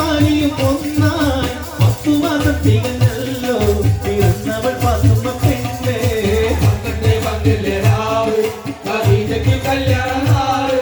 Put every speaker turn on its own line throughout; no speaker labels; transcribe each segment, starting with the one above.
പണിയും ഒന്നായി. പത്തു മാസം തികഞ്ഞല്ലോ തീർന്നവൾ പത്തുമ പെണ്ണേ.
പങ്കന്റെ പങ്കല്ലേ രാവ് കവിതയ്ക്ക് കല്യാണ നാട്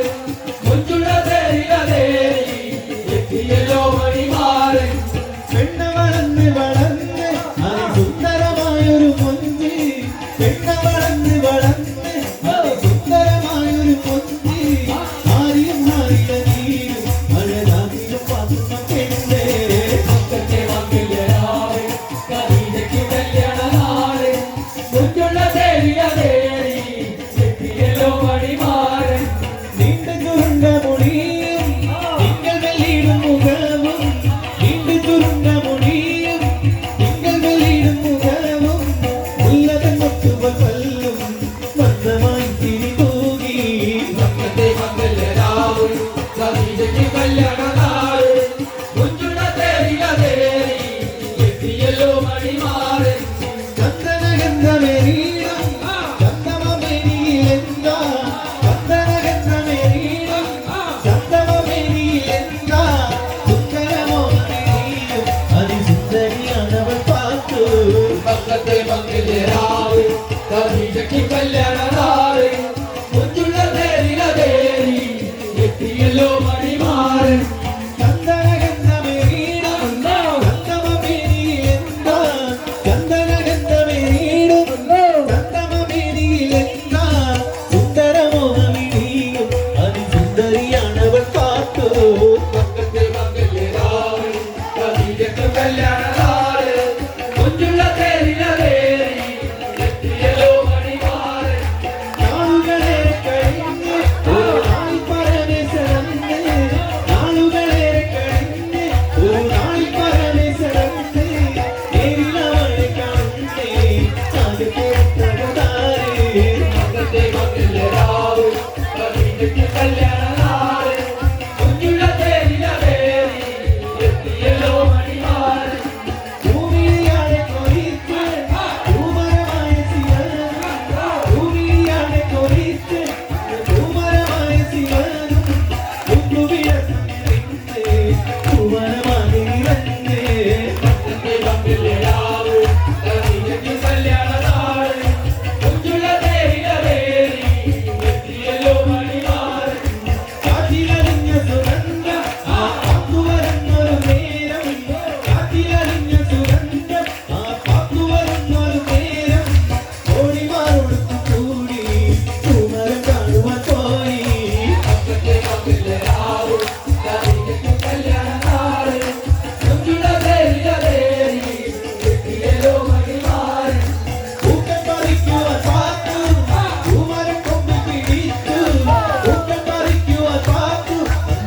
കല്യാണം